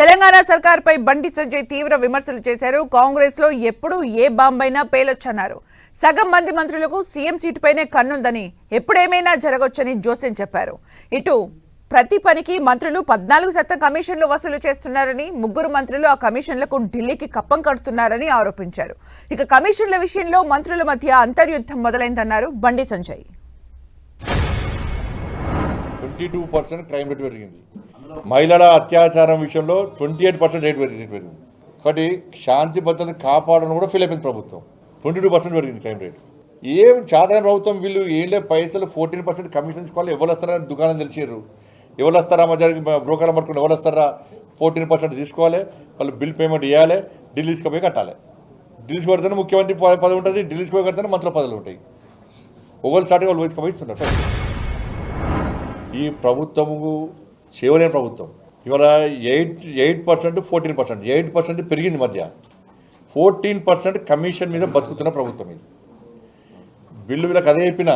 తెలంగాణ సర్కార్పై బండి సంజయ్ తీవ్ర విమర్శలు చేశారు. కాంగ్రెస్లో ఎప్పుడు ఏ బాంబైనా పేలొచ్చన్నారు. సగం మంది మంత్రులకు సీఎం సీటుపైనే కన్నుందని ఎప్పుడేమైనా జరగొచ్చని జోసెన్ చెప్పారు. ఇటు ప్రతి పనికి మంత్రులు పద్నాలుగు శాతం కమిషన్లు వసూలు చేస్తున్నారని ముగ్గురు మంత్రులు ఆ కమిషన్లకు ఢిల్లీకి కప్పం కడుతున్నారని ఆరోపించారు. ఇక కమిషన్ల విషయంలో మంత్రుల మధ్య అంతర్యుద్ధం మొదలైందన్నారు Bandi Sanjay. Twenty two percent crime rate పెరిగింది. మహిళల అత్యాచారం విషయంలో ట్వంటీ ఎయిట్ పర్సెంట్ రేట్ పెరిగింది పెరిగింది. శాంతి భద్రతను కాపాడడం కూడా ఫెయిల్ అయిపోయింది ప్రభుత్వం. ట్వంటీ టూ పర్సెంట్ పెరిగింది క్రైమ్ రేట్. ఏం సాధారణ ప్రభుత్వం వీళ్ళు ఏం లేదు పైసలు ఫోర్టీన్ పర్సెంట్ కమిషన్ తీసుకోవాలి ఎవరు వస్తారా దుకాణం తెలిసారు ఎవరు వస్తారా మధ్య బ్రోకర్లు పట్టుకుని ఎవరు వస్తారా? ఫోర్టీన్ పర్సెంట్ తీసుకోవాలి వాళ్ళు బిల్ పేమెంట్ ఇవ్వాలి ఢిల్లీ తీసుకుపోయి కట్టాలి. ఢిల్లీకి పడితేనే ముఖ్యమంత్రి పదవి ఉంటుంది ఢిల్లీకి పోయి కడితేనే మంత్రుల పదవులు ఉంటాయి. ఒకళ్ళు సాటి వాళ్ళు పోయి ఇస్తున్నారు ఈ ప్రభుత్వము చేయలేని ప్రభుత్వం. ఇవాళ eight eight percent fourteen percent. Eight percent పెరిగింది మధ్య. ఫోర్టీన్ పర్సెంట్ కమిషన్ మీద బతుకుతున్న ప్రభుత్వం ఇది. బిల్లు వీళ్ళకి అదే చెప్పినా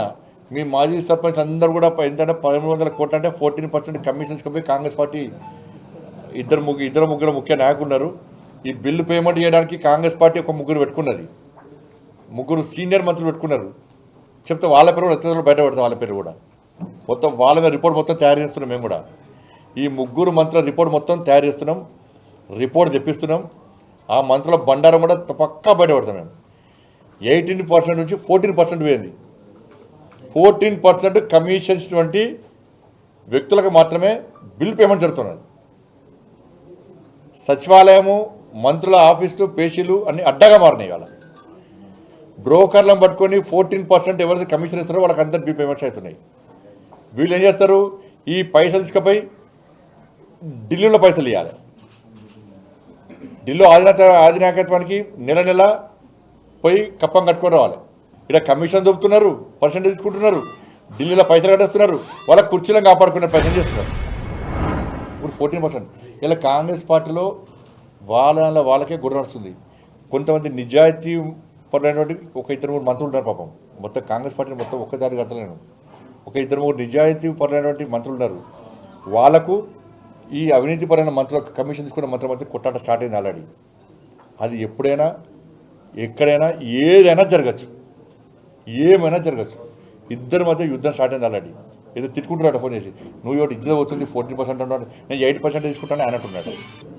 మీ మాజీ సర్పంచ్ అందరూ కూడా ఎంతంటే పదమూడు వందల కోట్లు అంటే ఫోర్టీన్ పర్సెంట్ కమిషన్స్కి పోయి కాంగ్రెస్ పార్టీ ఇద్దరు ముగ్గురు ఇద్దరు ముగ్గురు ముఖ్య నాయకున్నారు ఈ బిల్లు పేమెంట్ చేయడానికి కాంగ్రెస్ పార్టీ ఒక ముగ్గురు పెట్టుకున్నది. ముగ్గురు సీనియర్ మంత్రులు పెట్టుకున్నారు. చెప్తే వాళ్ళ పేరు కూడా ఎత్తుదల బయట పెడతాం వాళ్ళ పేరు కూడా. మొత్తం వాళ్ళ మీద రిపోర్ట్ మొత్తం తయారు చేస్తున్నాం మేము కూడా. ఈ ముగ్గురు మంత్రుల రిపోర్ట్ మొత్తం తయారు చేస్తున్నాం. రిపోర్ట్ తెప్పిస్తున్నాం. ఆ మంత్రుల బండారం కూడా పక్కా బయట మేము. ఎయిటీన్ పర్సెంట్ నుంచి ఫోర్టీన్ పర్సెంట్ పోయింది. ఫోర్టీన్ పర్సెంట్ కమిషన్స్ వంటి వ్యక్తులకు మాత్రమే బిల్ పేమెంట్ జరుగుతున్నది. సచివాలయము మంత్రుల ఆఫీసులు పేషీలు అన్ని అడ్డగా మారినాయి వాళ్ళ బ్రోకర్లను పట్టుకొని ఫోర్టీన్ పర్సెంట్ ఎవరైతే కమిషన్ ఇస్తారో వాళ్ళకి అందరు బిల్ పేమెంట్స్ అవుతున్నాయి. వీళ్ళు ఏం చేస్తారు? ఈ పైసలు తీసుకుపోయి ఢిల్లీలో పైసలు ఇవ్వాలి ఢిల్లీ ఆధినాత ఆధినాయకత్వానికి నెల నెల పోయి కప్పం కట్టుకొని రావాలి. ఇక్కడ కమిషన్ దొబ్బుతున్నారు పర్సెంటేజ్ తీసుకుంటున్నారు ఢిల్లీలో పైసలు కట్టేస్తున్నారు వాళ్ళ కుర్చీలను కాపాడుకునే ప్రయత్నం చేస్తున్నారు. ఇప్పుడు ఫోర్టీన్ పర్సెంట్ ఇలా కాంగ్రెస్ పార్టీలో వాళ్ళ వాళ్ళకే గుడి నడుస్తుంది. కొంతమంది నిజాయితీ పడినటువంటి ఒక ఇద్దరు మూడు మంత్రులు ఉన్నారు పాపం. మొత్తం కాంగ్రెస్ పార్టీని మొత్తం ఒక్కదారి కట్టలేను ఒక ఇద్దరు మూడు నిజాయితీ పడినటువంటి మంత్రులు ఉన్నారు. వాళ్ళకు ఈ అవినీతిపరమైన మంత్రులకు కమిషన్ తీసుకున్న మంత్రి మధ్య కొట్టాట స్టార్ట్ అయింది ఆల్రెడీ. అది ఎప్పుడైనా ఎక్కడైనా ఏదైనా జరగచ్చు. ఏమైనా జరగచ్చు. ఇద్దరి మధ్య యుద్ధం స్టార్ట్ అయింది ఆల్రెడీ. ఏదో తిట్టుకుంటున్నాడు ఫోన్ చేసి. నువ్వు ఒకటి ఇజ్జత అవుతుంది ఫోర్టీ పర్సెంట్ అంటున్నాడు. నేను ఎయిట్ పర్సెంట్ తీసుకుంటాను ఆయన అంటున్నాడు.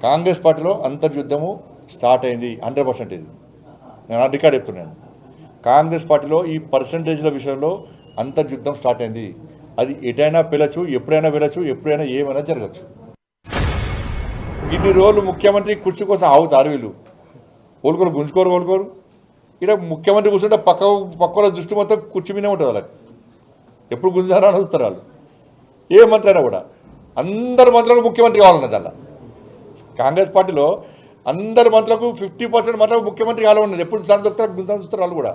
కాంగ్రెస్ పార్టీలో అంతర్యుద్ధము స్టార్ట్ అయింది హండ్రెడ్ పర్సెంట్ ఇది. నేను ఆ రికార్డ్ చెప్తున్నాను కాంగ్రెస్ పార్టీలో ఈ పర్సంటేజ్ల విషయంలో అంతర్యుద్ధం స్టార్ట్ అయింది. అది ఎటైనా పిలచు ఎప్పుడైనా వెళ్ళచ్చు ఎప్పుడైనా ఏమైనా జరగచ్చు. ఇన్ని రోజులు ముఖ్యమంత్రి కుర్చీ కోసం ఆగుతారు వీళ్ళు కోలుకోరు గుంజుకోరు కోలుకోరు ఇక్కడ ముఖ్యమంత్రి కూర్చుంటే పక్క పక్కల దృష్టి మొత్తం కుర్చీ మీదే ఉంటుంది వాళ్ళకి. ఎప్పుడు గుంజారా అని అడుగుతారు వాళ్ళు. ఏ మంత్రి అయినా కూడా. అందరు మంత్రులకు ముఖ్యమంత్రి కావాలన్నది అలా కాంగ్రెస్ పార్టీలో అందరి మంత్రులకు ఫిఫ్టీ పర్సెంట్ మంత్రులకు ముఖ్యమంత్రి కావాలన్నది. ఎప్పుడు సార్ గుంజా చూస్తారు వాళ్ళు కూడా.